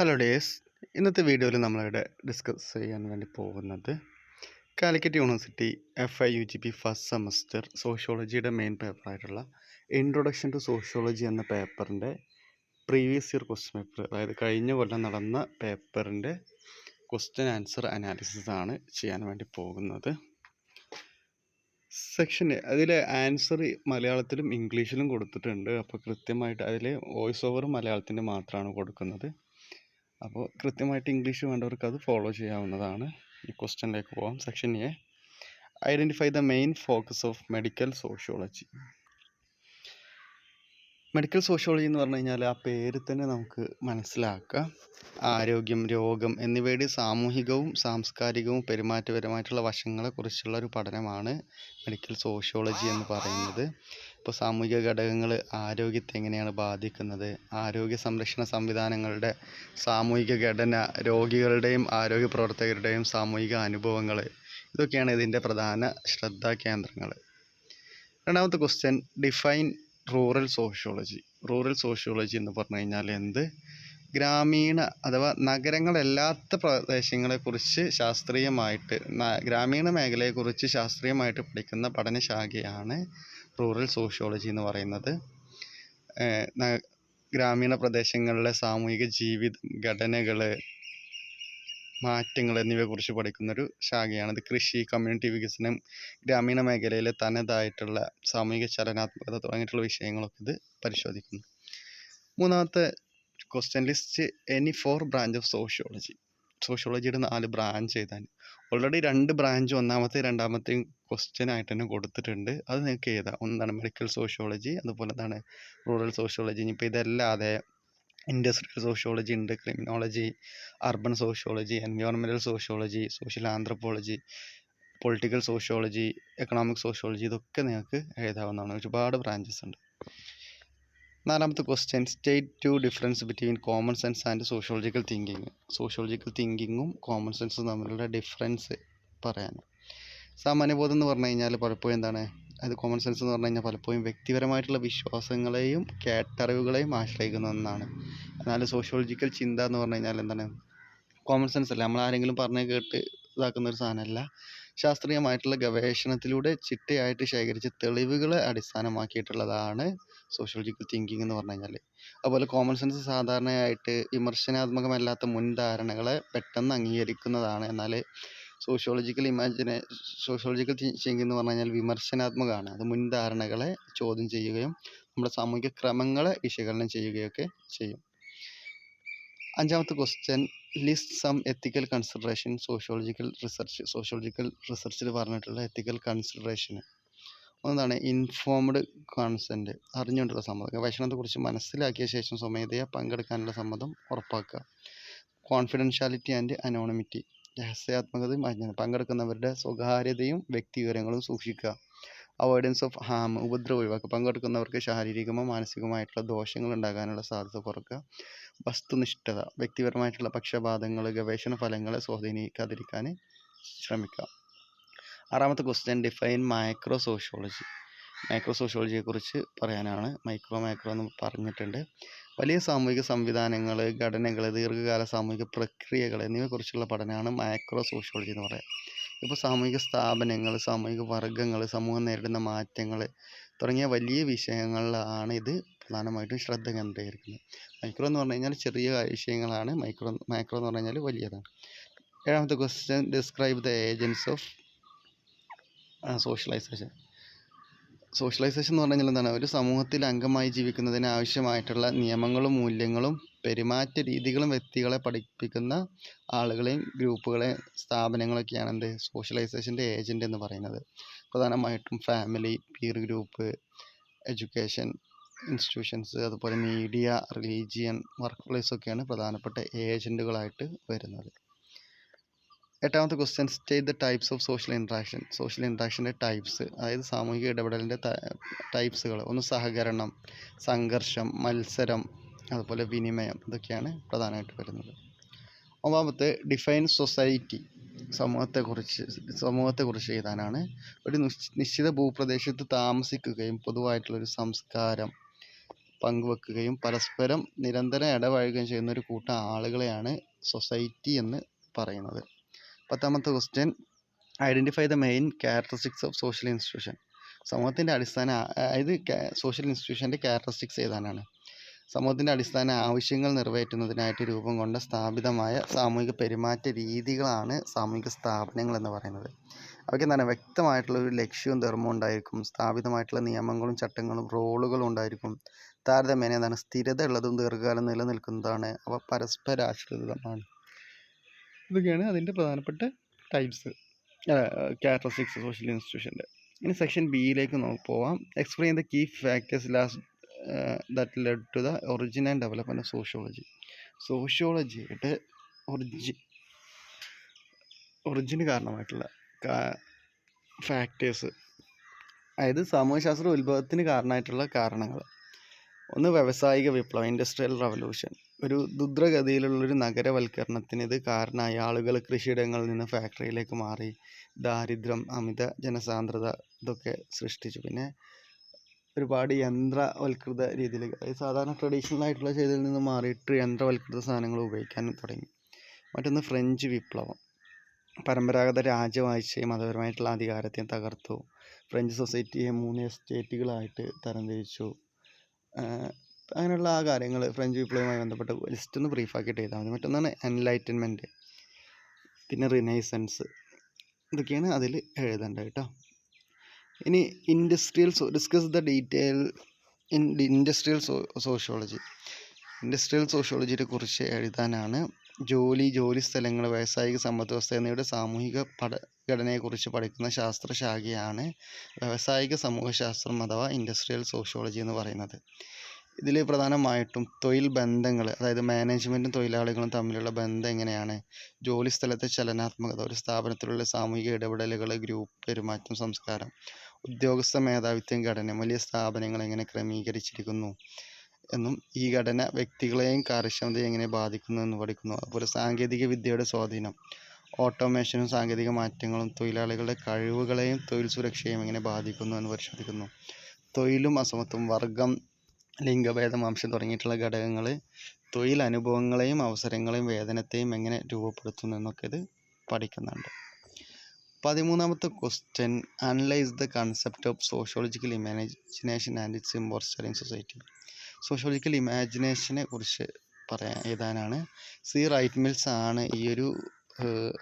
Hello days ഇന്നത്തെ വീഡിയോയിൽ നമ്മളിവിടെ ഡിസ്കസ് ചെയ്യാൻ വേണ്ടി പോകുന്നത് Calicut university F I U G P first semester സോഷ്യോളജിയുടെ main പേപ്പറായിട്ടുള്ള ഇൻട്രൊഡക്ഷൻ ടു സോഷ്യോളജി എന്ന പേപ്പറിന്റെ പ്രീവിയസ് ഇയർ ക്വസ്റ്റ്യൻ പേപ്പർ അതായത് കഴിഞ്ഞ കൊല്ലം നടന്ന പേപ്പറിന്റെ ക്വസ്റ്റ്യൻ ആൻസർ അനാലിസിസ് ആണ് ചെയ്യാൻ വേണ്ടി പോകുന്നത്. സെക്ഷൻ അതിൽ ആൻസർ മലയാളത്തിലും ഇംഗ്ലീഷിലും കൊടുത്തിട്ടുണ്ട്. അപ്പോൾ കൃത്യമായിട്ട് അതിൽ വോയിസ് ഓവർ മലയാളത്തിന്റെ മാത്രമാണ് കൊടുക്കുന്നത്. അപ്പോൾ കൃത്യമായിട്ട് ഇംഗ്ലീഷ് വേണ്ടവർക്ക് അത് ഫോളോ ചെയ്യാവുന്നതാണ്. ഈ ക്വസ്റ്റ്യനിലേക്ക് പോകാം section A identify the main focus of medical sociology medical sociology എന്ന് പറഞ്ഞു കഴിഞ്ഞാൽ ആ പേര് തന്നെ നമുക്ക് മനസ്സിലാക്കാം. ആരോഗ്യം രോഗം എന്നിവയുടെ സാമൂഹികവും സാംസ്കാരികവും പെരുമാറ്റപരമായിട്ടുള്ള വശങ്ങളെക്കുറിച്ചുള്ള ഒരു പഠനമാണ് മെഡിക്കൽ സോഷ്യോളജി എന്ന് പറയുന്നത്. ഇപ്പോൾ സാമൂഹിക ഘടകങ്ങൾ ആരോഗ്യത്തെ എങ്ങനെയാണ് ബാധിക്കുന്നത്? ആരോഗ്യ സംരക്ഷണ സംവിധാനങ്ങളുടെ സാമൂഹിക ഘടന രോഗികളുടെയും ആരോഗ്യ പ്രവർത്തകരുടെയും സാമൂഹിക അനുഭവങ്ങൾ ഇതൊക്കെയാണ് ഇതിന്റെ പ്രധാന ശ്രദ്ധാ കേന്ദ്രങ്ങൾ രണ്ടാമത്തെ question define rural sociology rural sociology എന്ന് പറഞ്ഞു കഴിഞ്ഞാൽ എന്ത്? ഗ്രാമീണ അഥവാ നഗരങ്ങളല്ലാത്ത പ്രദേശങ്ങളെക്കുറിച്ച് ശാസ്ത്രീയമായിട്ട് ഗ്രാമീണ മേഖലയെക്കുറിച്ച് ശാസ്ത്രീയമായിട്ട് പഠിക്കുന്ന പഠനശാഖയാണ് റൂറൽ സോഷ്യോളജി എന്ന് പറയുന്നത്. ഗ്രാമീണ പ്രദേശങ്ങളിലെ സാമൂഹിക ജീവിത ഘടനകൾ മാറ്റങ്ങൾ എന്നിവയെക്കുറിച്ച് പഠിക്കുന്നൊരു ഇത് കൃഷി കമ്മ്യൂണിറ്റി വികസനം ഗ്രാമീണ മേഖലയിലെ തനതായിട്ടുള്ള സാമൂഹിക ചലനാത്മകത തുടങ്ങിയിട്ടുള്ള വിഷയങ്ങളൊക്കെ ഇത് പരിശോധിക്കുന്നു. മൂന്നാമത്തെ question list any four branch of sociology സോഷ്യോളജിയുടെ നാല് ബ്രാഞ്ച് എഴുതാൻ ഓൾറെഡി രണ്ട് ബ്രാഞ്ച് ഒന്നാമത്തെ രണ്ടാമത്തെയും ക്വസ്റ്റ്യൻ ആയിട്ട് തന്നെ കൊടുത്തിട്ടുണ്ട്. അത് നിങ്ങൾക്ക് എഴുതാം. ഒന്നാണ് മെഡിക്കൽ സോഷ്യോളജി അതുപോലെ എന്താണ് റൂറൽ സോഷ്യോളജി ഇനിയിപ്പോൾ ഇതല്ലാതെ ഇൻഡസ്ട്രിയൽ സോഷ്യോളജി ഉണ്ട് criminology urban sociology എൻവയോൺമെന്റൽ sociology social anthropology political sociology economic sociology ഇതൊക്കെ നിങ്ങൾക്ക് എഴുതാവുന്നതാണ്. ഒരുപാട് ബ്രാഞ്ചസ് ഉണ്ട്. നാലാമത്തെ question state to difference between common sense and sociological thinking sociological തിങ്കിങ്ങും common സെൻസും തമ്മിലുള്ള ഡിഫറൻസ് പറയാൻ. സാമാന്യബോധം എന്ന് പറഞ്ഞു കഴിഞ്ഞാൽ പലപ്പോഴും എന്താണ് അത് കോമൺ സെൻസ് എന്ന് പറഞ്ഞു കഴിഞ്ഞാൽ പലപ്പോഴും വ്യക്തിപരമായിട്ടുള്ള വിശ്വാസങ്ങളെയും കേട്ടറിവുകളെയും ആശ്രയിക്കുന്ന ഒന്നാണ്. എന്നാൽ സോഷ്യോളജിക്കൽ ചിന്ത എന്ന് പറഞ്ഞു കഴിഞ്ഞാൽ എന്താണ്? കോമൺ സെൻസ് അല്ല. നമ്മൾ ആരെങ്കിലും പറഞ്ഞ് കേട്ട് ഇതാക്കുന്ന ഒരു സാധനമല്ല. ശാസ്ത്രീയമായിട്ടുള്ള ഗവേഷണത്തിലൂടെ ചിട്ടയായിട്ട് ശേഖരിച്ച തെളിവുകളെ അടിസ്ഥാനമാക്കിയിട്ടുള്ളതാണ് സോഷ്യോളജിക്കൽ തിങ്കിങ് എന്ന് പറഞ്ഞു കഴിഞ്ഞാൽ അതുപോലെ കോമൺ സെൻസ് സാധാരണയായിട്ട് വിമർശനാത്മകമല്ലാത്ത മുൻധാരണകളെ പെട്ടെന്ന് അംഗീകരിക്കുന്നതാണ്. എന്നാൽ സോഷ്യോളജിക്കൽ ഇമാജിനെ സോഷ്യോളജിക്കൽ തിങ്കിങ് എന്ന് പറഞ്ഞു കഴിഞ്ഞാൽ വിമർശനാത്മകമാണ്. അത് മുൻധാരണകളെ ചോദ്യം ചെയ്യുകയും നമ്മുടെ സാമൂഹിക ക്രമങ്ങളെ വിശകലനം ചെയ്യുകയൊക്കെ ചെയ്യും. അഞ്ചാമത്തെ question list some ethical consideration sociological research sociological റിസർച്ചിൽ പറഞ്ഞിട്ടുള്ള എത്തിക്കൽ കൺസിഡറേഷന് ഒന്നാണ് ഇൻഫോംഡ് കോൺസെന്റ് അറിഞ്ഞുകൊണ്ടുള്ള സമ്മതം. ഗവേഷണത്തെക്കുറിച്ച് മനസ്സിലാക്കിയ ശേഷം സ്വമേധയാ പങ്കെടുക്കാനുള്ള സമ്മതം ഉറപ്പാക്കുക. കോൺഫിഡൻഷ്യാലിറ്റി ആൻഡ് അനോണിമിറ്റി രഹസ്യാത്മകതയും അജ്ഞാനം പങ്കെടുക്കുന്നവരുടെ സ്വകാര്യതയും വ്യക്തിവിവരങ്ങളും സൂക്ഷിക്കുക. അവോയ്ഡൻസ് ഓഫ് ഹാം ഉപദ്രവം ഒഴിവാക്കുക. പങ്കെടുക്കുന്നവർക്ക് ശാരീരികമോ മാനസികമായിട്ടുള്ള ദോഷങ്ങൾ ഉണ്ടാകാനുള്ള സാധ്യത കുറക്കുക. വസ്തുനിഷ്ഠത വ്യക്തിപരമായിട്ടുള്ള പക്ഷപാതങ്ങൾ ഗവേഷണ ഫലങ്ങളെ സ്വാധീനിക്കാതിരിക്കാൻ ശ്രമിക്കുക. ആറാമത്തെ question define micro sociology micro സോഷ്യോളജിയെക്കുറിച്ച് പറയാനാണ്. മൈക്രോ മൈക്രോ എന്ന് പറഞ്ഞിട്ടുണ്ട്. വലിയ സാമൂഹിക സംവിധാനങ്ങൾ ഘടനകൾ ദീർഘകാല സാമൂഹിക പ്രക്രിയകൾ എന്നിവയെക്കുറിച്ചുള്ള പഠനമാണ് മാക്രോ സോഷ്യോളജി എന്ന് പറയുക ഇപ്പോൾ സാമൂഹിക സ്ഥാപനങ്ങൾ സാമൂഹിക വർഗങ്ങൾ സമൂഹം നേരിടുന്ന മാറ്റങ്ങൾ തുടങ്ങിയ വലിയ വിഷയങ്ങളിലാണ് ഇത് പ്രധാനമായിട്ടും ശ്രദ്ധ കേന്ദ്രീകരിക്കുന്നത്. മൈക്രോ എന്ന് പറഞ്ഞു കഴിഞ്ഞാൽ ചെറിയ വിഷയങ്ങളാണ്. മൈക്രോ മൈക്രോ എന്ന് പറഞ്ഞു കഴിഞ്ഞാൽ വലിയതാണ്. ഏഴാമത്തെ question describe the agents of socialization socialization എന്ന് പറഞ്ഞാൽ എന്താണ്? ഒരു സമൂഹത്തിൽ അംഗമായി ജീവിക്കുന്നതിന് ആവശ്യമായിട്ടുള്ള നിയമങ്ങളും മൂല്യങ്ങളും പെരുമാറ്റ രീതികളും വ്യക്തികളെ പഠിപ്പിക്കുന്ന ആളുകളെയും ഗ്രൂപ്പുകളെയും സ്ഥാപനങ്ങളൊക്കെയാണ് എന്ത്? സോഷ്യലൈസേഷന്റെ ഏജന്റ് എന്ന് പറയുന്നത്. പ്രധാനമായിട്ടും family peer group education institutions അതുപോലെ മീഡിയ റിലീജിയൻ വർക്ക് പ്ലേസ് ഒക്കെയാണ് പ്രധാനപ്പെട്ട ഏജന്റുകളായിട്ട് വരുന്നത്. എട്ടാമത്തെ question state the types of social interaction social ഇൻട്രാക്ഷന്റെ types അതായത് സാമൂഹിക ഇടപെടലിന്റെ ടൈപ്സുകൾ ഒന്ന് സഹകരണം സംഘർഷം മത്സരം അതുപോലെ വിനിമയം ഇതൊക്കെയാണ് പ്രധാനമായിട്ട് വരുന്നത്. ഒന്നാമത്തെ ഡിഫൈൻ സൊസൈറ്റി സമൂഹത്തെക്കുറിച്ച് സമൂഹത്തെക്കുറിച്ച് എഴുതാനാണ്. ഒരു നിശ്ചിത ഭൂപ്രദേശത്ത് താമസിക്കുകയും പൊതുവായിട്ടുള്ളൊരു സംസ്കാരം പങ്കുവെക്കുകയും പരസ്പരം നിരന്തരം ഇടപഴകുകയും ചെയ്യുന്ന ഒരു കൂട്ടം ആളുകളെയാണ് സൊസൈറ്റി എന്ന് പറയുന്നത്. പത്താമത്തെ question identify the main characteristics of social institution സമൂഹത്തിന്റെ അടിസ്ഥാന അതായത് സോഷ്യൽ ഇൻസ്റ്റിറ്റ്യൂഷന്റെ ക്യാരക്ടറിസ്റ്റിക്സ് ഏതാനാണ് സമൂഹത്തിന്റെ അടിസ്ഥാന ആവശ്യങ്ങൾ നിറവേറ്റുന്നതിനായിട്ട് രൂപം കൊണ്ട സ്ഥാപിതമായ സാമൂഹിക പെരുമാറ്റ രീതികളാണ് സാമൂഹിക സ്ഥാപനങ്ങൾ എന്ന് പറയുന്നത്. അവയ്ക്ക് എന്താണ്? വ്യക്തമായിട്ടുള്ള ഒരു ലക്ഷ്യവും ധർമ്മവും ഉണ്ടായിരിക്കും. സ്ഥാപിതമായിട്ടുള്ള നിയമങ്ങളും ചട്ടങ്ങളും റോളുകളും ഉണ്ടായിരിക്കും. താരതമ്യേന എന്താണ്? സ്ഥിരത ഉള്ളതും ദീർഘകാലം നിലനിൽക്കുന്നതാണ്. അവ പരസ്പരാശ്രിതമാണ്. ഇതൊക്കെയാണ് അതിന്റെ പ്രധാനപ്പെട്ട ടൈപ്സ്. ക്യാരക്ടറിസ്റ്റിക്സ് സോഷ്യൽ ഇൻസ്റ്റിറ്റ്യൂഷന്റെ ഇനി സെക്ഷൻ ബിയിലേക്ക് നമുക്ക് പോവാം. Explain the key factors last that led to the origin and development of sociology സോഷ്യോളജിയുടെ ഒറിജി ഒറിജിന് കാരണമായിട്ടുള്ള ഫാക്ടേഴ്സ് അതായത് സാമൂഹ്യശാസ്ത്ര ഉത്ഭവത്തിന് കാരണമായിട്ടുള്ള കാരണങ്ങൾ. ഒന്ന് വ്യാവസായിക വിപ്ലവം ഇൻഡസ്ട്രിയൽ റവല്യൂഷൻ ഒരു ദ്രുതഗതിയിലുള്ളൊരു നഗരവൽക്കരണത്തിന് ഇത് കാരണമായി. ആളുകൾ കൃഷിയിടങ്ങളിൽ നിന്ന് ഫാക്ടറിയിലേക്ക് മാറി. ദാരിദ്ര്യം അമിത ജനസാന്ദ്രത ഇതൊക്കെ സൃഷ്ടിച്ചു. പിന്നെ ഒരുപാട് യന്ത്രവൽകൃത രീതിയിൽ അതായത് സാധാരണ ട്രഡീഷണൽ ആയിട്ടുള്ള ചെയ്തിൽ നിന്ന് മാറിയിട്ട് യന്ത്രവൽകൃത സാധനങ്ങൾ ഉപയോഗിക്കാൻ തുടങ്ങി. മറ്റൊന്ന് ഫ്രഞ്ച് വിപ്ലവം. പരമ്പരാഗത രാജവാഴ്ചയും മതപരമായിട്ടുള്ള അധികാരത്തെയും തകർത്തു. ഫ്രഞ്ച് സൊസൈറ്റിയെ മൂന്ന് എസ്റ്റേറ്റുകളായിട്ട് തരംതിരിച്ചു. അങ്ങനെയുള്ള ആ കാര്യങ്ങൾ ഫ്രഞ്ച് വിപ്ലവവുമായി ബന്ധപ്പെട്ട ജസ്റ്റ് ഒന്ന് ബ്രീഫാക്കിയിട്ട് എഴുതാൽ മതി. മറ്റൊന്നാണ് എൻലൈറ്റൻമെന്റ് പിന്നെ റിനൈസൻസ് ഇതൊക്കെയാണ് അതിൽ എഴുതേണ്ടത് കേട്ടോ ഇനി industrial discuss the detail in industrial sociology industrial സോഷ്യോളജിയെ കുറിച്ച് എഴുതാനാണ് ജോലി ജോലി സ്ഥലങ്ങൾ വ്യാവസായിക സമ്പദ് വ്യവസ്ഥ എന്നിവയുടെ സാമൂഹിക പഠ ഘടനയെക്കുറിച്ച് പഠിക്കുന്ന ശാസ്ത്രശാഖയാണ് വ്യാവസായിക സമൂഹശാസ്ത്രം അഥവാ ഇൻഡസ്ട്രിയൽ സോഷ്യോളജി എന്ന് പറയുന്നത്. ഇതിൽ പ്രധാനമായിട്ടും തൊഴിൽ ബന്ധങ്ങൾ അതായത് മാനേജ്മെന്റും തൊഴിലാളികളും തമ്മിലുള്ള ബന്ധം എങ്ങനെയാണ്? ജോലി സ്ഥലത്തെ ചലനാത്മകത ഒരു സ്ഥാപനത്തിലുള്ള സാമൂഹിക ഇടപെടലുകൾ ഗ്രൂപ്പ് പെരുമാറ്റം സംസ്കാരം ഉദ്യോഗസ്ഥ മേധാവിത്വം ഘടന വലിയ സ്ഥാപനങ്ങൾ എങ്ങനെ ക്രമീകരിച്ചിരിക്കുന്നു? എന്നും ഈ ഘടന വ്യക്തികളെയും കാര്യക്ഷമതയെ എങ്ങനെ ബാധിക്കുന്നു എന്ന് പഠിക്കുന്നു. അതുപോലെ സാങ്കേതിക വിദ്യയുടെ സ്വാധീനം ഓട്ടോമേഷനും സാങ്കേതിക മാറ്റങ്ങളും തൊഴിലാളികളുടെ കഴിവുകളെയും തൊഴിൽ സുരക്ഷയെയും എങ്ങനെ ബാധിക്കുന്നു എന്ന് പരിശോധിക്കുന്നു. തൊഴിലും അസമത്വം വർഗം ലിംഗഭേദം വംശം തുടങ്ങിയിട്ടുള്ള ഘടകങ്ങൾ തൊഴിൽ അനുഭവങ്ങളെയും അവസരങ്ങളെയും വേതനത്തെയും എങ്ങനെ രൂപപ്പെടുത്തുന്നു എന്നൊക്കെ ഇത് പഠിക്കുന്നുണ്ട്. പതിമൂന്നാമത്തെ question analyse the concept of sociological imagination and its importance in society sociological ഇമാജിനേഷനെ കുറിച്ച് പറയാൻ എഴുതാനാണ്. സി റൈറ്റ് മിൽസ് ആണ് ഈ ഒരു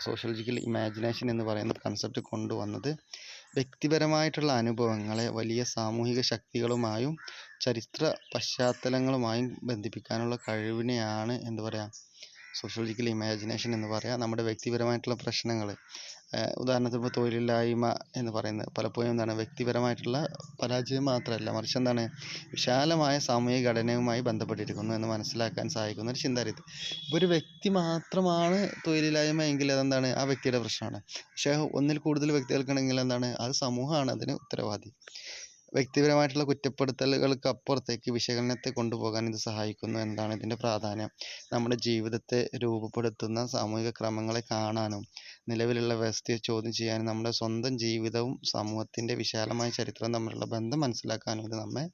സോഷ്യോളജിക്കൽ ഇമാജിനേഷൻ എന്ന് പറയുന്ന കൺസെപ്റ്റ് കൊണ്ടുവന്നത്. വ്യക്തിപരമായിട്ടുള്ള അനുഭവങ്ങളെ വലിയ സാമൂഹിക ശക്തികളുമായും ചരിത്ര പശ്ചാത്തലങ്ങളുമായും ബന്ധിപ്പിക്കാനുള്ള കഴിവിനെയാണ് എന്ത് പറയുക സോഷ്യോളജിക്കൽ ഇമാജിനേഷൻ എന്ന് പറയുക നമ്മുടെ വ്യക്തിപരമായിട്ടുള്ള പ്രശ്നങ്ങൾ ഉദാഹരണത്തിന് ഇപ്പോൾ തൊഴിലില്ലായ്മ എന്ന് പറയുന്നത് പലപ്പോഴും എന്താണ് വ്യക്തിപരമായിട്ടുള്ള പരാജയം മാത്രമല്ല മറിച്ച് എന്താണ് വിശാലമായ സാമൂഹിക ഘടനയുമായി ബന്ധപ്പെട്ടിരിക്കുന്നു എന്ന് മനസ്സിലാക്കാൻ സഹായിക്കുന്ന ഒരു ചിന്താരീതി. ഇപ്പോൾ ഒരു വ്യക്തി മാത്രമാണ് തൊഴിലില്ലായ്മ എങ്കിൽ അതെന്താണ്? ആ വ്യക്തിയുടെ പ്രശ്നമാണ്. പക്ഷേ ഒന്നിൽ കൂടുതൽ വ്യക്തികൾക്കുണ്ടെങ്കിൽ എന്താണ്? അത് സമൂഹമാണ് അതിന് ഉത്തരവാദി. വ്യക്തിപരമായിട്ടുള്ള കുറ്റപ്പെടുത്തലുകൾക്ക് അപ്പുറത്തേക്ക് വിശകലനത്തെ കൊണ്ടുപോകാൻ ഇത് സഹായിക്കുന്നു എന്നതാണ് ഇതിന്റെ പ്രാധാന്യം. നമ്മുടെ ജീവിതത്തെ രൂപപ്പെടുത്തുന്ന സാമൂഹിക ക്രമങ്ങളെ കാണാനും നിലവിലുള്ള വ്യവസ്ഥയെ ചോദ്യം ചെയ്യാനും നമ്മുടെ സ്വന്തം ജീവിതവും സമൂഹത്തിന്റെ വിശാലമായ ചരിത്രവും തമ്മിലുള്ള ബന്ധം മനസ്സിലാക്കാനും ഇത് നമ്മെ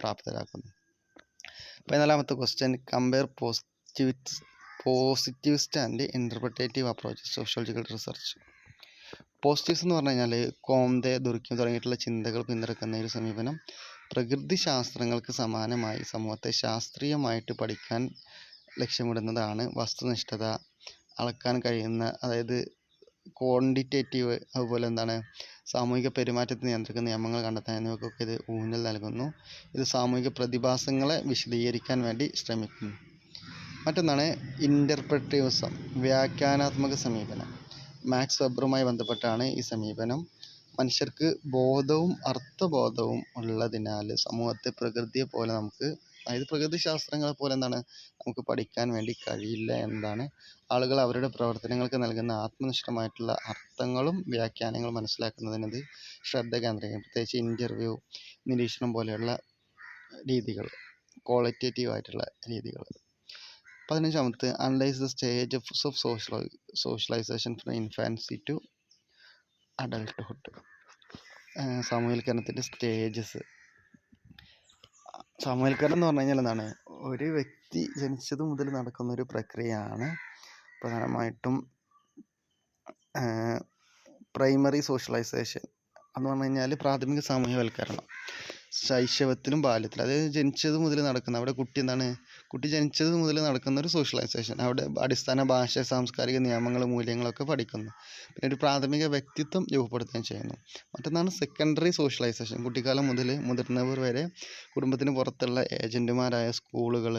പ്രാപ്തരാക്കുന്നു. പതിനാലാമത്തെ question compare positivist positivist and interpretative approach sociological research positives എന്ന് പറഞ്ഞു കഴിഞ്ഞാൽ കോംതെ ദുർഖ്യം തുടങ്ങിയിട്ടുള്ള ചിന്തകൾ പിന്തുടക്കുന്ന ഒരു സമീപനം പ്രകൃതി ശാസ്ത്രങ്ങൾക്ക് സമാനമായി സമൂഹത്തെ ശാസ്ത്രീയമായിട്ട് പഠിക്കാൻ ലക്ഷ്യമിടുന്നതാണ് വസ്തുനിഷ്ഠത. അളക്കാൻ കഴിയുന്ന അതായത് ക്വാണ്ടിറ്റേറ്റീവ് അതുപോലെ എന്താണ് സാമൂഹിക പെരുമാറ്റത്തെ നിയന്ത്രിക്കുന്ന നിയമങ്ങൾ കണ്ടെത്താൻ എന്നിവയ്ക്കൊക്കെ ഇത് ഊന്നൽ നൽകുന്നു. ഇത് സാമൂഹിക പ്രതിഭാസങ്ങളെ വിശദീകരിക്കാൻ വേണ്ടി ശ്രമിക്കുന്നു. മറ്റൊന്നാണ് ഇന്റർപ്രറ്റീവിസം വ്യാഖ്യാനാത്മക സമീപനം. മാക്സ് വെബറുമായി ബന്ധപ്പെട്ടാണ് ഈ സമീപനം. മനുഷ്യർക്ക് ബോധവും അർത്ഥബോധവും ഉള്ളതിനാൽ സമൂഹത്തെ പ്രകൃതിയെ പോലെ നമുക്ക് അതായത് പ്രകൃതി ശാസ്ത്രങ്ങളെ പോലെ എന്താണ് നമുക്ക് പഠിക്കാൻ വേണ്ടി കഴിയില്ല എന്നതാണ്. ആളുകൾ അവരുടെ പ്രവർത്തനങ്ങൾക്ക് നൽകുന്ന ആത്മനിഷ്ഠമായിട്ടുള്ള അർത്ഥങ്ങളും വ്യാഖ്യാനങ്ങളും മനസ്സിലാക്കുന്നതിന് ഇത് ശ്രദ്ധ കേന്ദ്രീകരിക്കും. പ്രത്യേകിച്ച് ഇന്റർവ്യൂ നിരീക്ഷണം പോലെയുള്ള രീതികൾ ക്വാളിറ്റേറ്റീവ് ആയിട്ടുള്ള രീതികൾ. പതിനഞ്ചാമത്തെ analyse the stage of social socialization from infancy to adulthood സാമൂഹ്യവൽക്കരണത്തിന്റെ stages സാമൂഹ്യവൽക്കരണം എന്ന് പറഞ്ഞു കഴിഞ്ഞാൽ എന്താണ്? ഒരു വ്യക്തി ജനിച്ചത് മുതൽ നടക്കുന്ന ഒരു പ്രക്രിയയാണ്. പ്രധാനമായിട്ടും പ്രൈമറി സോഷ്യലൈസേഷൻ എന്ന് പറഞ്ഞു കഴിഞ്ഞാൽ പ്രാഥമിക സാമൂഹ്യവൽക്കരണം ശൈശവത്തിലും ബാല്യത്തിലും. അതായത് ജനിച്ചത് മുതൽ നടക്കുന്ന അവിടെ കുട്ടി എന്താണ്? കുട്ടി ജനിച്ചത് മുതൽ നടക്കുന്ന ഒരു സോഷ്യലൈസേഷൻ അവിടെ അടിസ്ഥാന ഭാഷ സാംസ്കാരിക നിയമങ്ങൾ മൂല്യങ്ങളൊക്കെ പഠിക്കുന്നു. പിന്നെ ഒരു പ്രാഥമിക വ്യക്തിത്വം രൂപപ്പെടുത്തുകയും ചെയ്യുന്നു. മറ്റൊന്നാണ് സെക്കൻഡറി സോഷ്യലൈസേഷൻ കുട്ടിക്കാലം മുതൽ മുതിർന്നവർ വരെ കുടുംബത്തിന് പുറത്തുള്ള ഏജന്റുമാരായ സ്കൂളുകൾ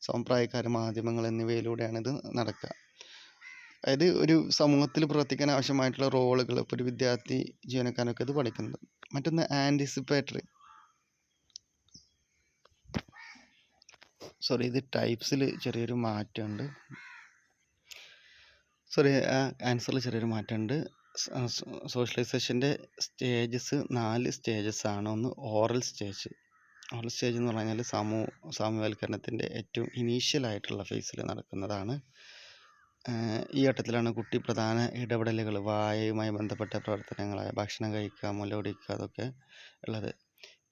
സമപ്രായക്കാർ മാധ്യമങ്ങൾ എന്നിവയിലൂടെയാണ് ഇത് നടക്കുക. അതായത് ഒരു സമൂഹത്തിൽ പ്രവർത്തിക്കാൻ ആവശ്യമായിട്ടുള്ള റോളുകൾ ഇപ്പോൾ ഒരു വിദ്യാർത്ഥി ജീവനക്കാരനൊക്കെ ഇത് പഠിക്കുന്നത് മറ്റൊന്ന് ആന്റിസിപ്പേറ്ററി സോറി ഇത് ടൈപ്സിൽ ചെറിയൊരു മാറ്റമുണ്ട്. സോറി ആൻസറിൽ ചെറിയൊരു മാറ്റമുണ്ട്. സോഷ്യലൈസേഷന്റെ സ്റ്റേജസ് നാല് സ്റ്റേജസ് ആണ്. ഒന്ന് ഓറൽ സ്റ്റേജ് ഓറൽ സ്റ്റേജ് എന്ന് പറഞ്ഞാൽ സാമൂ സമൂ സാമൂഹ്യവൽക്കരണത്തിന്റെ ഏറ്റവും ഇനീഷ്യൽ ആയിട്ടുള്ള ഫേസിൽ നടക്കുന്നതാണ്. ഈ ഘട്ടത്തിലാണ് കുട്ടി പ്രധാന ഇടപെടലുകൾ വായയുമായി ബന്ധപ്പെട്ട പ്രവർത്തനങ്ങളായ ഭക്ഷണം കഴിക്കുക മുല കുടിക്കുക അതൊക്കെ ഉള്ളത്.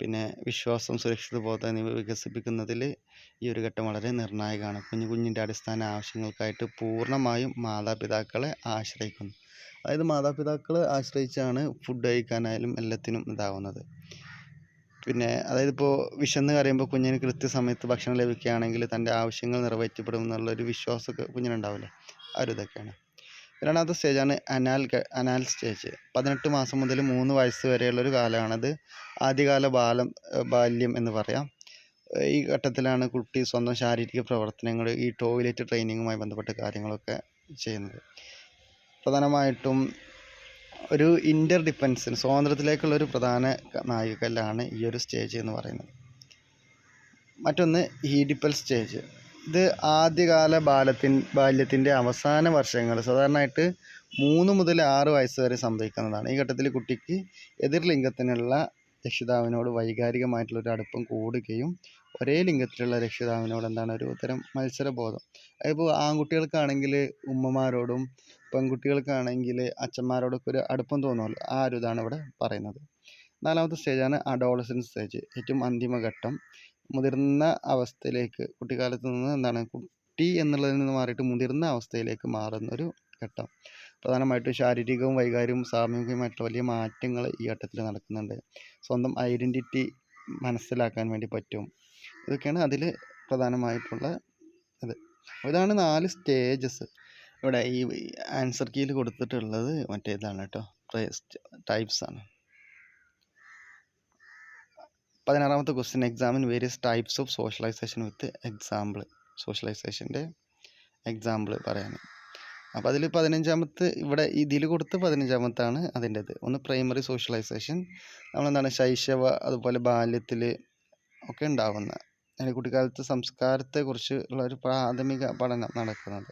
പിന്നെ വിശ്വാസം സുരക്ഷിത ബോധം എന്നിവ വികസിപ്പിക്കുന്നതിൽ ഈ ഒരു ഘട്ടം വളരെ നിർണായകമാണ്. കുഞ്ഞു കുഞ്ഞിന്റെ അടിസ്ഥാന ആവശ്യങ്ങൾക്കായിട്ട് പൂർണമായും മാതാപിതാക്കളെ ആശ്രയിക്കുന്നു. അതായത് മാതാപിതാക്കളെ ആശ്രയിച്ചാണ് ഫുഡ് കഴിക്കാനായാലും എല്ലാത്തിനും ഇതാവുന്നത്. പിന്നെ അതായത് ഇപ്പോൾ വിശന്ന് കരയുമ്പോൾ കുഞ്ഞിന് കൃത്യസമയത്ത് ഭക്ഷണം ലഭിക്കുകയാണെങ്കിൽ തന്റെ ആവശ്യങ്ങൾ നിറവേറ്റപ്പെടും എന്നുള്ളൊരു വിശ്വാസമൊക്കെ കുഞ്ഞിനുണ്ടാവില്ലേ? ആ ഒരു ഇതൊക്കെയാണ്. രണ്ടാമത്തെ സ്റ്റേജാണ് അനാൽ അനാൽ സ്റ്റേജ് പതിനെട്ട് മാസം മുതൽ മൂന്ന് വയസ്സ് വരെയുള്ളൊരു കാലമാണത്. ആദ്യകാല ബാലം ബാല്യം എന്ന് പറയാം. ഈ ഘട്ടത്തിലാണ് കുട്ടി സ്വന്തം ശാരീരിക പ്രവർത്തനങ്ങൾ ഈ ടോയ്ലറ്റ് ട്രെയിനിങ്ങുമായി ബന്ധപ്പെട്ട കാര്യങ്ങളൊക്കെ ചെയ്യുന്നത്. പ്രധാനമായിട്ടും ഒരു ഇന്റർ ഡിപ്പെൻസിന് സ്വാതന്ത്ര്യത്തിലേക്കുള്ള ഒരു പ്രധാന നാഴികക്കല്ലാണ് ഈ ഒരു സ്റ്റേജ് എന്ന് പറയുന്നത്. മറ്റൊന്ന് ഹീഡിപ്പൽ സ്റ്റേജ് ഇത് ആദ്യകാല ബാലത്തിൻ ബാല്യത്തിന്റെ അവസാന വർഷങ്ങൾ സാധാരണയായിട്ട് മൂന്ന് മുതൽ ആറ് വയസ്സ് വരെ സംഭവിക്കുന്നതാണ്. ഈ ഘട്ടത്തിൽ കുട്ടിക്ക് എതിർ ലിംഗത്തിനുള്ള രക്ഷിതാവിനോട് വൈകാരികമായിട്ടുള്ള ഒരു അടുപ്പം കൂടുകയും ഒരേ ലിംഗത്തിലുള്ള രക്ഷിതാവിനോട് എന്താണ് ഒരു തരം മത്സരബോധം. അതിപ്പോൾ ആൺകുട്ടികൾക്കാണെങ്കിൽ ഉമ്മമാരോടും പെൺകുട്ടികൾക്കാണെങ്കിൽ അച്ഛന്മാരോടൊക്കെ ഒരു അടുപ്പം തോന്നുമല്ലോ. ആ ഒരു ഇതാണ് ഇവിടെ പറയുന്നത്. നാലാമത്തെ സ്റ്റേജാണ് അഡോളസൻസ് സ്റ്റേജ് ഏറ്റവും അന്തിമ ഘട്ടം. മുതിർന്ന അവസ്ഥയിലേക്ക് കുട്ടിക്കാലത്ത് നിന്ന് എന്താണ് കുട്ടി എന്നുള്ളതിൽ നിന്ന് മാറിയിട്ട് മുതിർന്ന അവസ്ഥയിലേക്ക് മാറുന്ന ഒരു ഘട്ടം. പ്രധാനമായിട്ടും ശാരീരികവും വൈകാരികവും സാമൂഹികവുമായിട്ടുള്ള വലിയ മാറ്റങ്ങൾ ഈ ഘട്ടത്തിൽ നടക്കുന്നുണ്ട്. സ്വന്തം ഐഡന്റിറ്റി മനസ്സിലാക്കാൻ വേണ്ടി പറ്റും. ഇതൊക്കെയാണ് അതിൽ പ്രധാനമായിട്ടുള്ള ഇത്. ഇതാണ് നാല് സ്റ്റേജസ് ഇവിടെ ഈ ആൻസർ കീയിൽ കൊടുത്തിട്ടുള്ളത് മറ്റേതാണ് കേട്ടോ. ടൈപ്സ് ആണ്. പതിനാറാമത്തെ question examine various types of socialization with example സോഷ്യലൈസേഷന്റെ example പറയാൻ അപ്പോൾ അതിൽ പതിനഞ്ചാമത്തെ ഇവിടെ ഇതിൽ കൊടുത്ത് പതിനഞ്ചാമത്താണ് അതിന്റെത്. ഒന്ന് പ്രൈമറി സോഷ്യലൈസേഷൻ നമ്മളെന്താണ്? ശൈശവ അതുപോലെ ബാല്യത്തിൽ ഒക്കെ അല്ലെങ്കിൽ കുട്ടിക്കാലത്ത് സംസ്കാരത്തെക്കുറിച്ച് ഉള്ള ഒരു പ്രാഥമിക പഠനം നടക്കുന്നത്.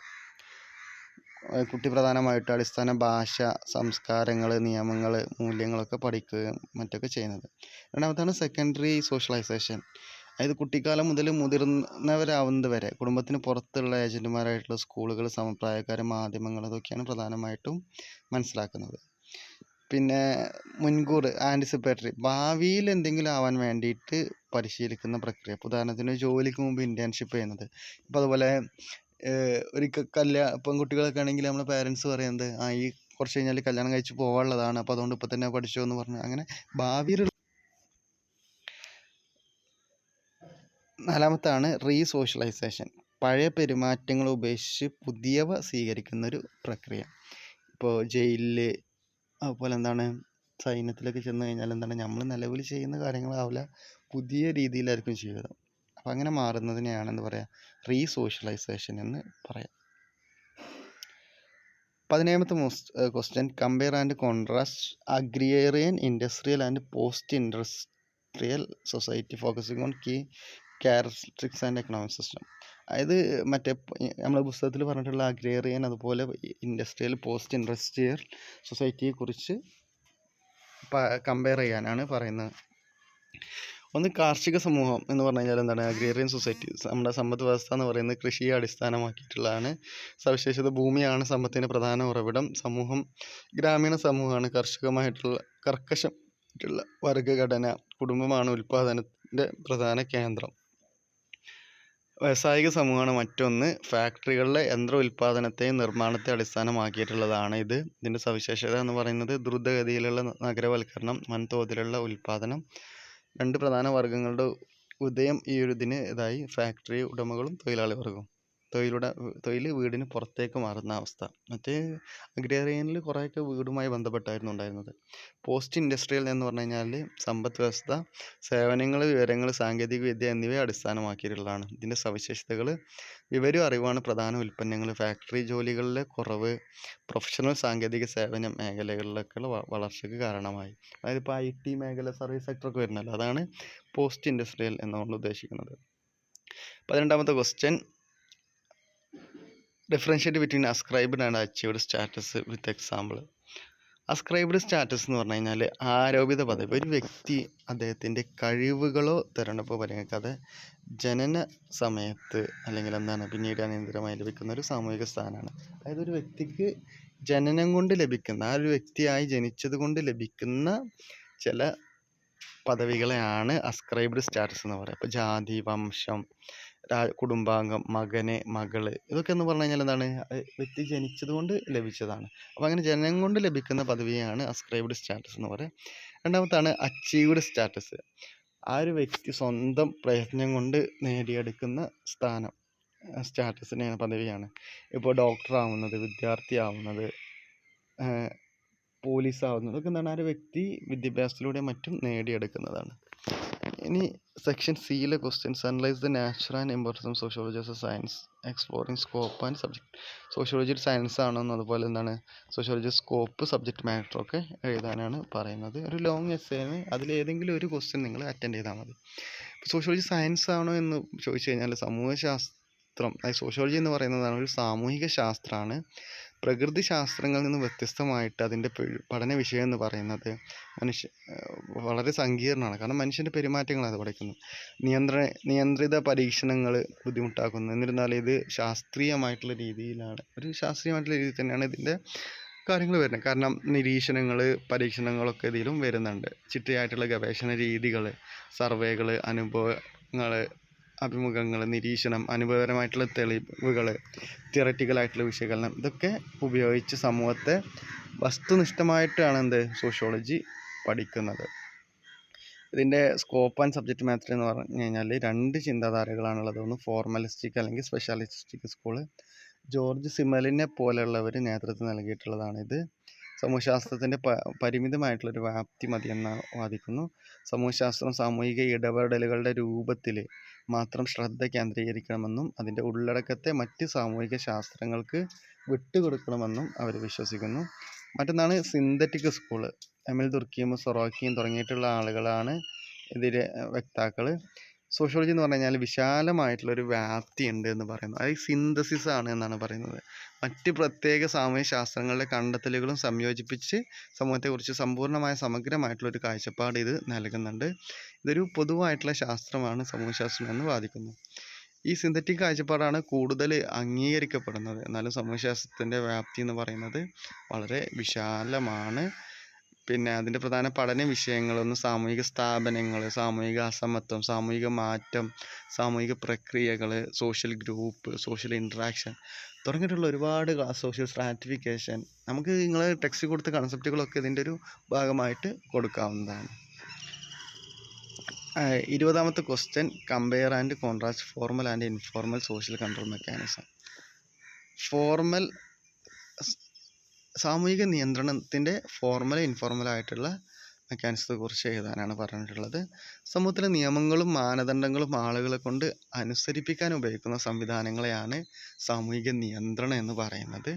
കുട്ടി പ്രധാനമായിട്ടും അടിസ്ഥാന ഭാഷ സംസ്കാരങ്ങൾ നിയമങ്ങൾ മൂല്യങ്ങളൊക്കെ പഠിക്കുകയും മറ്റൊക്കെ ചെയ്യുന്നത്. രണ്ടാമത്താണ് സെക്കൻഡറി സോഷ്യലൈസേഷൻ അതായത് കുട്ടിക്കാലം മുതൽ മുതിർന്നവരാവുന്നത് വരെ കുടുംബത്തിന് പുറത്തുള്ള ഏജന്റുമാരായിട്ടുള്ള സ്കൂളുകൾ സമപ്രായക്കാർ മാധ്യമങ്ങൾ അതൊക്കെയാണ് പ്രധാനമായിട്ടും മനസ്സിലാക്കുന്നത്. പിന്നെ മുൻകൂർ ആന്റിസിപ്പേറ്ററി ഭാവിയിൽ എന്തെങ്കിലും ആവാൻ വേണ്ടിയിട്ട് പരിശീലിക്കുന്ന പ്രക്രിയ. ഉദാഹരണത്തിന് ജോലിക്ക് മുമ്പ് ഇന്റേൺഷിപ്പ് ചെയ്യുന്നത്. ഇപ്പോൾ അതുപോലെ ഒരു കല്യാ പെൺകുട്ടികളൊക്കെ ആണെങ്കിൽ നമ്മളെ പാരൻസ് പറയുന്നത് ആ ഈ കുറച്ച് കഴിഞ്ഞാൽ കല്യാണം കഴിച്ച് പോകാനുള്ളതാണ് അപ്പോൾ അതുകൊണ്ട് ഇപ്പോൾ തന്നെ പഠിച്ചോ എന്ന് പറഞ്ഞ്. അങ്ങനെ ഭാവിയിൽ നാലാമത്താണ് റീസോഷ്യലൈസേഷൻ പഴയ പെരുമാറ്റങ്ങൾ ഉപേക്ഷിച്ച് പുതിയവ സ്വീകരിക്കുന്ന ഒരു പ്രക്രിയ. ഇപ്പോൾ ജയിലിൽ അതുപോലെ എന്താണ് സൈന്യത്തിലൊക്കെ ചെന്ന് കഴിഞ്ഞാൽ എന്താണ് നമ്മൾ നിലവിൽ ചെയ്യുന്ന കാര്യങ്ങളാവില്ല. പുതിയ രീതിയിലായിരിക്കും ജീവിതം. അപ്പം അങ്ങനെ മാറുന്നതിനെയാണ് എന്ത് പറയുക റീസോഷ്യലൈസേഷൻ എന്ന് പറയാം. പതിനേഴാമത്തെ question. Compare and contrast. Agrarian industrial and post industrial society focusing on key characteristics and economic system. അതായത് മറ്റേ നമ്മളെ പുസ്തകത്തിൽ പറഞ്ഞിട്ടുള്ള അഗ്രേറിയൻ അതുപോലെ ഇൻഡസ്ട്രിയൽ പോസ്റ്റ് ഇൻഡസ്ട്രിയൽ സൊസൈറ്റിയെക്കുറിച്ച് കമ്പയർ ചെയ്യാനാണ് പറയുന്നത്. ഒന്ന് കാർഷിക സമൂഹം എന്ന് പറഞ്ഞു കഴിഞ്ഞാൽ എന്താണ്? അഗ്രേറിയൻ സൊസൈറ്റി നമ്മുടെ സമ്പദ് വ്യവസ്ഥ എന്ന് പറയുന്നത് കൃഷിയെ അടിസ്ഥാനമാക്കിയിട്ടുള്ളതാണ്. സവിശേഷത ഭൂമിയാണ് സമ്പത്തിന്റെ പ്രധാന ഉറവിടം. സമൂഹം ഗ്രാമീണ സമൂഹമാണ് കർഷകമായിട്ടുള്ള കർക്കശമായിട്ടുള്ള വർഗഘടന. കുടുംബമാണ് ഉൽപ്പാദനത്തിന്റെ പ്രധാന കേന്ദ്രം. വ്യാവസായിക സമൂഹമാണ് മറ്റൊന്ന്. ഫാക്ടറികളിലെ യന്ത്ര ഉൽപ്പാദനത്തെയും നിർമ്മാണത്തെ അടിസ്ഥാനമാക്കിയിട്ടുള്ളതാണ് ഇത്. ഇതിന്റെ സവിശേഷത എന്ന് പറയുന്നത് ദ്രുതഗതിയിലുള്ള നഗരവൽക്കരണം വൻതോതിലുള്ള ഉൽപ്പാദനം രണ്ട് പ്രധാന വർഗങ്ങളുടെ ഉദയം ഈ ഒരു ഇതിന് ഇതായി. ഫാക്ടറി ഉടമകളും തൊഴിലാളി വർഗവും. തൊഴിലുട തൊഴിൽ വീടിന് പുറത്തേക്ക് മാറുന്ന അവസ്ഥ. മറ്റേ അഗ്രേറിയനിൽ കുറേയൊക്കെ വീടുമായി ബന്ധപ്പെട്ടായിരുന്നു ഉണ്ടായിരുന്നത്. പോസ്റ്റ് ഇൻഡസ്ട്രിയൽ എന്ന് പറഞ്ഞു കഴിഞ്ഞാൽ സമ്പദ് വ്യവസ്ഥ സേവനങ്ങൾ വിവരങ്ങൾ സാങ്കേതിക വിദ്യ എന്നിവയെ അടിസ്ഥാനമാക്കിയിട്ടുള്ളതാണ്. ഇതിന്റെ സവിശേഷതകൾ വിവരം അറിവാണ് പ്രധാന ഉൽപ്പന്നങ്ങൾ ഫാക്ടറി ജോലികളിലെ കുറവ് പ്രൊഫഷണൽ സാങ്കേതിക സേവന മേഖലകളിലൊക്കെയുള്ള വളർച്ചയ്ക്ക് കാരണമായി. അതായത് ഇപ്പോൾ ഐ ടി മേഖല സർവീസ് സെക്ടറൊക്കെ വരുന്നല്ലോ. അതാണ് പോസ്റ്റ് ഇൻഡസ്ട്രിയൽ എന്നുകൊണ്ട് ഉദ്ദേശിക്കുന്നത്. പതിനെട്ടാമത്തെ question differentiate between ascribed and achieved status with example ascribed status എന്ന് പറഞ്ഞു കഴിഞ്ഞാൽ ആരോപിത പദവി. ഒരു വ്യക്തി അദ്ദേഹത്തിന്റെ കഴിവുകളോ തിരഞ്ഞെടുപ്പോ പരിഗണിക്കാതെ ജനന സമയത്ത് അല്ലെങ്കിൽ എന്താണ് പിന്നീട് അനന്തരമായി ലഭിക്കുന്ന ഒരു സാമൂഹിക സ്ഥാനമാണ്. അതായത് ഒരു വ്യക്തിക്ക് ജനനം കൊണ്ട് ലഭിക്കുന്ന ആ ഒരു വ്യക്തിയായി ജനിച്ചത് കൊണ്ട് ലഭിക്കുന്ന ചില പദവികളെയാണ് അസ്ക്രൈബ്ഡ് സ്റ്റാറ്റസ് എന്ന് പറയുക. അപ്പോൾ ജാതി വംശം കുടുംബാംഗം മകന് മകൾ ഇതൊക്കെ എന്ന് പറഞ്ഞു കഴിഞ്ഞാൽ എന്താണ്? വ്യക്തി ജനിച്ചത് കൊണ്ട് ലഭിച്ചതാണ്. അപ്പോൾ അങ്ങനെ ജനനം കൊണ്ട് ലഭിക്കുന്ന പദവിയാണ് അസ്ക്രൈബ്ഡ് സ്റ്റാറ്റസ് എന്ന് പറയുക. രണ്ടാമത്താണ് അച്ചീവ്ഡ് സ്റ്റാറ്റസ് ആ ഒരു വ്യക്തി സ്വന്തം പ്രയത്നം കൊണ്ട് നേടിയെടുക്കുന്ന സ്ഥാനം സ്റ്റാറ്റസിനെയാണ് പദവിയാണ്. ഇപ്പോൾ ഡോക്ടർ ആവുന്നത് വിദ്യാർത്ഥി ആവുന്നത് പോലീസ് ആവുന്നത് ഇതൊക്കെ എന്താണ് ആ ഒരു വ്യക്തി വിദ്യാഭ്യാസത്തിലൂടെ മറ്റും നേടിയെടുക്കുന്നതാണ്. ഇനി സെക്ഷൻ സിയിലെ questions analyse the natural and importance of sociology a science exploring scope and subject sociology ഒരു സയൻസ് ആണെന്നും അതുപോലെ എന്താണ്? സോഷ്യോളജി സ്കോപ്പ് സബ്ജക്റ്റ് മാറ്റർ ഒക്കെ എഴുതാനാണ് പറയുന്നത്. ഒരു ലോങ് എസ്സേന് അതിലേതെങ്കിലും ഒരു ക്വസ്റ്റ്യൻ നിങ്ങൾ അറ്റൻഡ് ചെയ്താൽ മതി. സോഷ്യോളജി സയൻസ് ആണോ എന്ന് ചോദിച്ചു കഴിഞ്ഞാൽ സമൂഹശാസ്ത്രം സോഷ്യോളജി എന്ന് പറയുന്നതാണ് ഒരു സാമൂഹിക ശാസ്ത്രമാണ് പ്രകൃതി ശാസ്ത്രങ്ങളിൽ നിന്ന് വ്യത്യസ്തമായിട്ട് അതിന്റെ പഠന വിഷയം എന്ന് പറയുന്നത് മനുഷ്യ വളരെ സങ്കീർണമാണ് കാരണം മനുഷ്യന്റെ പെരുമാറ്റങ്ങളാണ് അത് പഠിക്കുന്നത്. നിയന്ത്ര നിയന്ത്രിത പരീക്ഷണങ്ങൾ ബുദ്ധിമുട്ടാക്കുന്നു. എന്നിരുന്നാലും ഇത് ശാസ്ത്രീയമായിട്ടുള്ള രീതിയിലാണ്. ഒരു ശാസ്ത്രീയമായിട്ടുള്ള രീതിയിൽ തന്നെയാണ് ഇതിന്റെ കാര്യങ്ങൾ വരുന്നത്. കാരണം നിരീക്ഷണങ്ങൾ പരീക്ഷണങ്ങളൊക്കെ ഇതിലും വരുന്നുണ്ട്. ചിട്ടയായിട്ടുള്ള ഗവേഷണ രീതികൾ സർവേകൾ അനുഭവങ്ങൾ അഭിമുഖങ്ങൾ നിരീക്ഷണം അനുഭവപരമായിട്ടുള്ള തെളിവുകൾ തിയററ്റിക്കലായിട്ടുള്ള വിശകലനം ഇതൊക്കെ ഉപയോഗിച്ച് സമൂഹത്തെ വസ്തുനിഷ്ഠമായിട്ടാണ് എന്ത് സോഷ്യോളജി പഠിക്കുന്നത്. ഇതിന്റെ സ്കോപ്പ് ആൻഡ് സബ്ജക്റ്റ് മാറ്റർ എന്ന് പറഞ്ഞു കഴിഞ്ഞാൽ രണ്ട് ചിന്താധാരകളാണുള്ളത്. ഒന്ന് ഫോർമലിസ്റ്റിക് അല്ലെങ്കിൽ സ്പെഷ്യാലിസ്റ്റിക് സ്കൂൾ. ജോർജ് സിമലിനെ പോലെയുള്ളവർ നേതൃത്വം നൽകിയിട്ടുള്ളതാണ് ഇത്. സമൂഹശാസ്ത്രത്തിന്റെ പ പരിമിതമായിട്ടുള്ളൊരു വ്യാപ്തി മതിയെന്ന് വാദിക്കുന്നു. സമൂഹശാസ്ത്രം സാമൂഹിക ഇടപെടലുകളുടെ രൂപത്തിൽ മാത്രം ശ്രദ്ധ കേന്ദ്രീകരിക്കണമെന്നും അതിന്റെ ഉള്ളടക്കത്തെ മറ്റ് സാമൂഹിക ശാസ്ത്രങ്ങൾക്ക് വിട്ടുകൊടുക്കണമെന്നും അവർ വിശ്വസിക്കുന്നു. മറ്റൊന്നാണ് സിന്തറ്റിക് സ്കൂൾ എമിൽ ദുർക്കിയും സൊറോക്കിയും തുടങ്ങിയിട്ടുള്ള ആളുകളാണ് ഇതിലെ വക്താക്കൾ സോഷ്യോളജി എന്ന് പറഞ്ഞു കഴിഞ്ഞാൽ വിശാലമായിട്ടുള്ളൊരു വ്യാപ്തി ഉണ്ട് എന്ന് പറയുന്നത് അത് സിന്തസിസ് ആണ് എന്നാണ് പറയുന്നത്. മറ്റ് പ്രത്യേക സാമൂഹ്യ ശാസ്ത്രങ്ങളുടെ കണ്ടെത്തലുകളും സംയോജിപ്പിച്ച് സമൂഹത്തെക്കുറിച്ച് സമ്പൂർണമായ സമഗ്രമായിട്ടുള്ള ഒരു കാഴ്ചപ്പാട് ഇത് നൽകുന്നുണ്ട്. ഇതൊരു പൊതുവായിട്ടുള്ള ശാസ്ത്രമാണ് സമൂഹശാസ്ത്രം എന്ന് വാദിക്കുന്നു. ഈ സിന്തറ്റിക് കാഴ്ചപ്പാടാണ് കൂടുതൽ അംഗീകരിക്കപ്പെടുന്നത്. എന്നാലും സമൂഹശാസ്ത്രത്തിന്റെ വ്യാപ്തി എന്ന് പറയുന്നത് വളരെ വിശാലമാണ്. പിന്നെ അതിന്റെ പ്രധാന പഠന വിഷയങ്ങളൊന്ന് സാമൂഹിക സ്ഥാപനങ്ങൾ സാമൂഹിക അസമത്വം സാമൂഹിക മാറ്റം സാമൂഹിക പ്രക്രിയകൾ സോഷ്യൽ ഗ്രൂപ്പ് സോഷ്യൽ ഇൻട്രാക്ഷൻ തുടങ്ങിയിട്ടുള്ള ഒരുപാട് ക്ലാസ് സോഷ്യൽ സ്ട്രാറ്റിഫിക്കേഷൻ നമുക്ക് നിങ്ങൾ ടെക്സ്റ്റ് കൊടുത്ത കൺസെപ്റ്റുകളൊക്കെ ഇതിന്റെ ഒരു ഭാഗമായിട്ട് കൊടുക്കാവുന്നതാണ്. ഇരുപതാമത്തെ question compare and contrast formal and informal social control mechanism formal സാമൂഹിക നിയന്ത്രണത്തിന്റെ ഫോർമൽ ഇൻഫോർമൽ ആയിട്ടുള്ള മെക്കാനിസത്തെ കുറിച്ച് എഴുതാനാണ് പറഞ്ഞിട്ടുള്ളത്. സമൂഹത്തിലെ നിയമങ്ങളും മാനദണ്ഡങ്ങളും ആളുകളെ കൊണ്ട് അനുസരിപ്പിക്കാൻ ഉപയോഗിക്കുന്ന സംവിധാനങ്ങളെയാണ് സാമൂഹിക നിയന്ത്രണം എന്ന് പറയുന്നത്.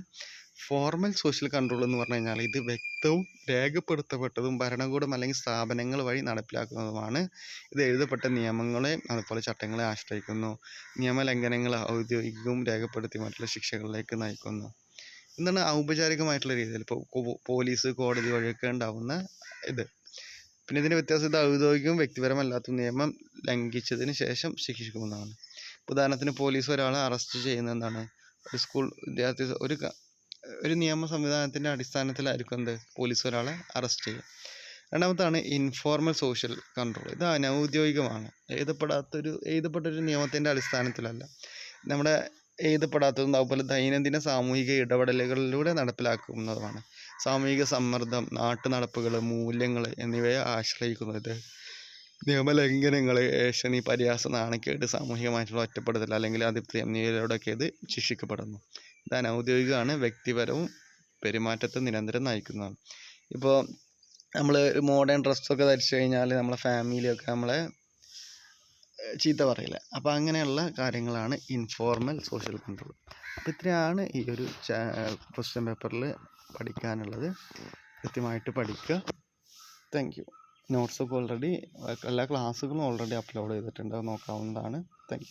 ഫോർമൽ സോഷ്യൽ കൺട്രോൾ എന്ന് പറഞ്ഞു കഴിഞ്ഞാൽ ഇത് വ്യക്തവും രേഖപ്പെടുത്തപ്പെട്ടതും ഭരണകൂടം അല്ലെങ്കിൽ സ്ഥാപനങ്ങൾ വഴി നടപ്പിലാക്കുന്നതുമാണ്. ഇത് എഴുതപ്പെട്ട നിയമങ്ങളെ അതുപോലെ ചട്ടങ്ങളെ ആശ്രയിക്കുന്നു. നിയമലംഘനങ്ങൾ ഔദ്യോഗികവും രേഖപ്പെടുത്തി മറ്റുള്ള ശിക്ഷകളിലേക്ക് നയിക്കുന്നു. എന്താണ് ഔപചാരികമായിട്ടുള്ള രീതിയിൽ? ഇപ്പോൾ പോലീസ് കോടതി വഴിയൊക്കെ ഉണ്ടാവുന്ന ഇത്. പിന്നെ ഇതിന്റെ വ്യത്യാസം ഇത് ഔദ്യോഗികവും വ്യക്തിപരമല്ലാത്ത നിയമം ലംഘിച്ചതിന് ശേഷം ശിക്ഷിക്കുന്നതാണ് ഉദാഹരണത്തിന് പോലീസ് ഒരാളെ അറസ്റ്റ് ചെയ്യുന്ന എന്താണ്? ഒരു സ്കൂൾ വിദ്യാർത്ഥി ഒരു ഒരു നിയമ സംവിധാനത്തിന്റെ അടിസ്ഥാനത്തിലായിരിക്കും എന്ത്? പോലീസ് ഒരാളെ അറസ്റ്റ് ചെയ്യുക. രണ്ടാമത്താണ് ഇൻഫോർമൽ സോഷ്യൽ കൺട്രോൾ ഇത് അനൗദ്യോഗികമാണ്. എഴുതപ്പെടാത്തൊരു എഴുതപ്പെട്ടൊരു നിയമത്തിന്റെ അടിസ്ഥാനത്തിലല്ല. നമ്മുടെ എഴുതപ്പെടാത്തതും അതുപോലെ ദൈനംദിന സാമൂഹിക ഇടപെടലുകളിലൂടെ നടപ്പിലാക്കുന്നതുമാണ്. സാമൂഹിക സമ്മർദ്ദം നാട്ടു നടപ്പുകൾ മൂല്യങ്ങൾ എന്നിവയെ ആശ്രയിക്കുന്നത്. നിയമലംഘനങ്ങൾ ഏഷണി പരിഹാസം നാണക്കേട് സാമൂഹികമായിട്ടുള്ള ഒറ്റപ്പെടുത്തൽ അല്ലെങ്കിൽ അതിർത്തി എന്നിവയിലൂടെയൊക്കെ ഇത് ശിക്ഷിക്കപ്പെടുന്നു. ഇത് അനൗദ്യോഗികമാണ് വ്യക്തിപരവും പെരുമാറ്റത്തെ നിരന്തരം നയിക്കുന്നതാണ്. ഇപ്പോൾ നമ്മൾ മോഡേൺ ഡ്രസ്സൊക്കെ ധരിച്ചു കഴിഞ്ഞാൽ നമ്മളെ ഫാമിലിയൊക്കെ നമ്മളെ ചീത്ത പറയില്ല. അപ്പോൾ അങ്ങനെയുള്ള കാര്യങ്ങളാണ് ഇൻഫോർമൽ സോഷ്യൽ കൺട്രോൾ അപ്പോൾ ഇത്രയാണ് ഈ ഒരു ക്വസ്റ്റ്യൻ പേപ്പറിൽ പഠിക്കാനുള്ളത്. കൃത്യമായിട്ട് പഠിക്കുക. താങ്ക് യു നോട്ട്സൊക്കെ ഓൾറെഡി എല്ലാ ക്ലാസ്സുകളും ഓൾറെഡി അപ്ലോഡ് ചെയ്തിട്ടുണ്ട്. നോക്കാവുന്നതാണ്. Thank you